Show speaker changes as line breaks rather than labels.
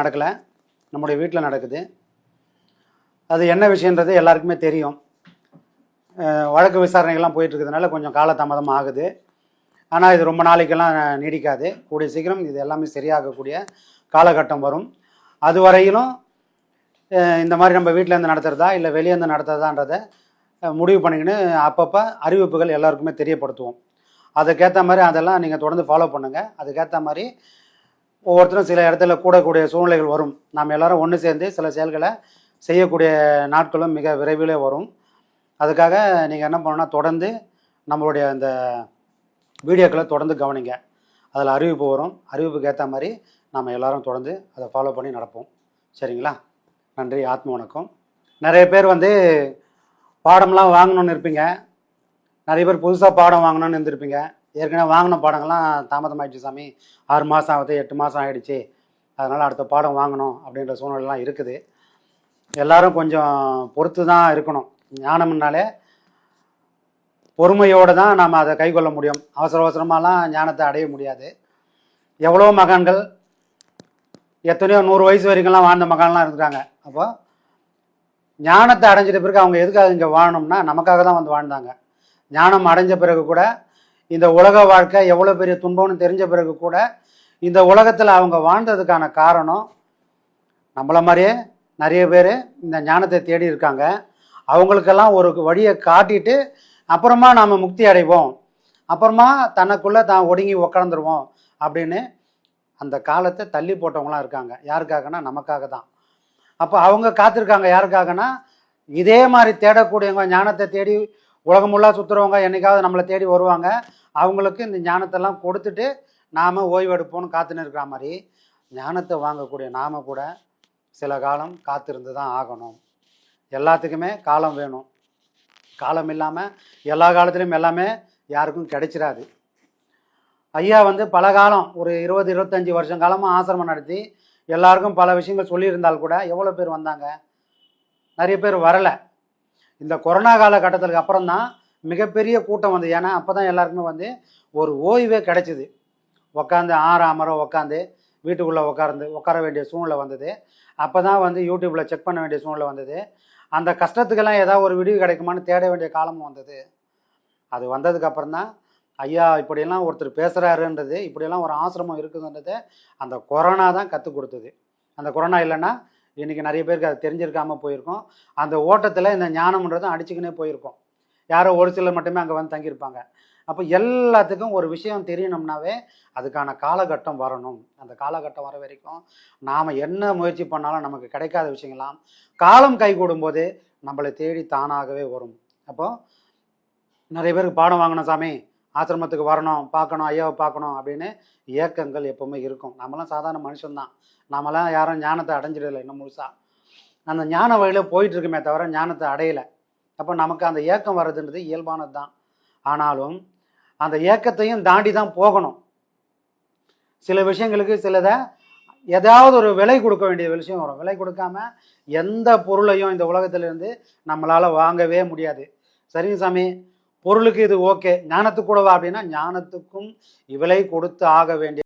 நடக்கலை. நம்முடைய வீட்டில் நடக்குது. அது என்ன விஷயன்றது எல்லாருக்குமே தெரியும். வழக்கு விசாரணைகள்லாம் போயிட்டுருக்கிறதுனால கொஞ்சம் காலதாமதம் ஆகுது. ஆனால் இது ரொம்ப நாளைக்கெல்லாம் நீடிக்காது. கூடிய சீக்கிரம் இது எல்லாமே சரியாகக்கூடிய காலகட்டம் வரும். அது வரையிலும் இந்த மாதிரி நம்ம வீட்டில் இருந்து நடத்துகிறதா இல்லை வெளியே இருந்து நடத்துறதான்றதை முடிவு பண்ணிக்கின்னு அப்பப்போ அறிவிப்புகள் எல்லாருக்குமே தெரியப்படுத்துவோம். அதுக்கேற்ற மாதிரி அதெல்லாம் நீங்கள் தொடர்ந்து ஃபாலோ பண்ணுங்கள் அதுக்கேற்ற மாதிரி ஒவ்வொருத்தரும் சில இடத்துல கூடக்கூடிய சூழ்நிலைகள் வரும். நாம் எல்லாரும் ஒன்று சேர்ந்து சில செயல்களை செய்யக்கூடிய நாட்களும் மிக விரைவிலே வரும். அதுக்காக நீங்கள் என்ன பண்ணணும்னா தொடர்ந்து நம்மளுடைய அந்த வீடியோக்களை தொடர்ந்து கவனிங்க. அதில் அறிவிப்பு வரும். அறிவிப்புக்கு ஏற்ற மாதிரி நம்ம எல்லாரும் தொடர்ந்து அதை ஃபாலோ பண்ணி நடப்போம். சரிங்களா? நன்றி ஆத்ம வணக்கம். நிறைய பேர் வந்து பாடம்லாம் வாங்கணும்னு இருப்பீங்க. நிறைய பேர் புதுசாக பாடம் வாங்கணும்னு இருந்திருப்பீங்க. ஏற்கனவே வாங்கின பாடங்கள்லாம் தாமதமாயிடுச்சு சாமி. ஆறு மாதம் ஆகுது எட்டு மாதம் ஆகிடுச்சு அதனால் அடுத்த பாடம் வாங்கணும் அப்படின்ற சூழ்நிலைலாம் இருக்குது. எல்லாரும் கொஞ்சம் பொறுத்து தான் இருக்கணும் ஞானம்னாலே பொறுமையோடு தான் நாம் அதை கைகொள்ள முடியும். அவசர அவசரமாலாம் ஞானத்தை அடைய முடியாது. எவ்வளோ மகான்கள் எத்தனையோ நூறு வயசு வரைக்கும்லாம் வாழ்ந்த மகான்லாம் இருக்கிறாங்க. அப்போ ஞானத்தை அடைஞ்சிட்ட பிறகு அவங்க எதுக்காக இங்கே வாழணும்னா நமக்காக தான் வந்து வாழ்ந்தாங்க. ஞானம் அடைஞ்ச பிறகு கூட இந்த உலக வாழ்க்கை எவ்வளோ பெரிய துன்பம்னு தெரிஞ்ச பிறகு கூட இந்த உலகத்தில் அவங்க வாழ்ந்ததுக்கான காரணம் நம்மள மாதிரியே நிறைய பேர் இந்த ஞானத்தை தேடி இருக்காங்க. அவங்களுக்கெல்லாம் ஒரு வழியை காட்டிட்டு அப்புறமா நாம் முக்தி அடைவோம். அப்புறமா தனக்குள்ளே தான் ஒடுங்கி உக்காந்துருவோம் அப்படின்னு அந்த காலத்தை தள்ளி போட்டவங்களாம் இருக்காங்க. யாருக்காகனா நமக்காக தான். அப்போ அவங்க காத்திருக்காங்க யாருக்காகனா இதே மாதிரி தேடக்கூடியவங்க ஞானத்தை தேடி உலகம் சுற்றுறவங்க என்னைக்காவது நம்மளை தேடி வருவாங்க. அவங்களுக்கு இந்த ஞானத்தெல்லாம் கொடுத்துட்டு நாம் ஓய்வெடுப்போம்னு காத்துன்னு இருக்கிற மாதிரி ஞானத்தை வாங்கக்கூடிய நாம் கூட சில காலம் காத்திருந்து தான் ஆகணும். எல்லாத்துக்குமே காலம் வேணும். காலம் இல்லாமல் எல்லா காலத்துலேயும் எல்லாமே யாருக்கும் கிடைச்சிடாது ஐயா வந்து பல காலம் ஒரு இருபது இருபத்தஞ்சி வருஷம் காலமாக ஆசிரமம் நடத்தி எல்லாருக்கும் பல விஷயங்கள் சொல்லியிருந்தால் கூட எவ்வளோ பேர் வந்தாங்க? நிறைய பேர் வரலை. இந்த கொரோனா காலகட்டத்துக்கு அப்புறம் தான் மிகப்பெரிய கூட்டம் வந்து ஏன்னா அப்போ தான் எல்லாருக்குமே வந்து ஒரு ஓய்வே கிடைச்சிது. உக்காந்து ஆறாமரம் உக்காந்து வீட்டுக்குள்ளே உட்கார்ந்து உட்கார வேண்டிய சூழ்நிலை வந்தது. அப்போ தான் வந்து யூடியூப்பில் செக் பண்ண வேண்டிய சூழ்நிலை வந்தது. அந்த கஷ்டத்துக்கெல்லாம் ஏதாவது ஒரு விடிவு கிடைக்குமான்னு தேட வேண்டிய காலமும் வந்தது. அது வந்ததுக்கப்புறம் தான் ஐயா இப்படியெல்லாம் ஒருத்தர் பேசுகிறாருன்றது இப்படியெல்லாம் ஒரு ஆசிரமம் இருக்குதுன்றது அந்த கொரோனா தான் கற்றுக் கொடுத்தது. அந்த கொரோனா இல்லைன்னா இன்றைக்கி நிறைய பேருக்கு அது தெரிஞ்சிருக்காமல் போயிருக்கோம். அந்த ஓட்டத்தில் இந்த ஞானம்ன்றதும் அடிச்சுக்கினே போயிருக்கோம். யாரோ ஒரு சிலர் மட்டுமே அங்கே வந்து தங்கியிருப்பாங்க. அப்போ எல்லாத்துக்கும் ஒரு விஷயம் தெரியணும்னாவே அதுக்கான காலகட்டம் வரணும். அந்த காலகட்டம் வர வரைக்கும் நாம் என்ன முயற்சி பண்ணாலும் நமக்கு கிடைக்காத விஷயங்கள்லாம் காலம் கை கூடும்போது நம்மளை தேடி தானாகவே வரும். அப்போது நிறைய பேருக்கு பாடம் வாங்கணும் சாமி ஆசிரமத்துக்கு வரணும் பார்க்கணும் ஐயாவை பார்க்கணும் அப்படின்னு ஏக்கங்கள் எப்போவுமே இருக்கும். நம்மளாம் சாதாரண மனுஷன்தான். நம்மளாம் யாரும் ஞானத்தை அடைஞ்சிடலை இன்னும் முழுசாக அந்த ஞான வழியில் போயிட்டு இருக்குமே தவிர ஞானத்தை அடையலை. அப்போ நமக்கு அந்த ஏக்கம் வர்றதுன்றது இயல்பானது தான் ஆனாலும் அந்த ஏக்கத்தையும் தாண்டி தான் போகணும். சில விஷயங்களுக்கு சிலதை ஏதாவது ஒரு விலை கொடுக்க வேண்டிய விஷயம் வரும். விலை கொடுக்காம எந்த பொருளையும் இந்த உலகத்திலிருந்து நம்மளால் வாங்கவே முடியாது. சரிங்க சாமி? பொருளுக்கு இது ஓகே. ஞானத்துக்கு கூடவா அப்படின்னா ஞானத்துக்கும் விலை கொடுத்து ஆக வேண்டிய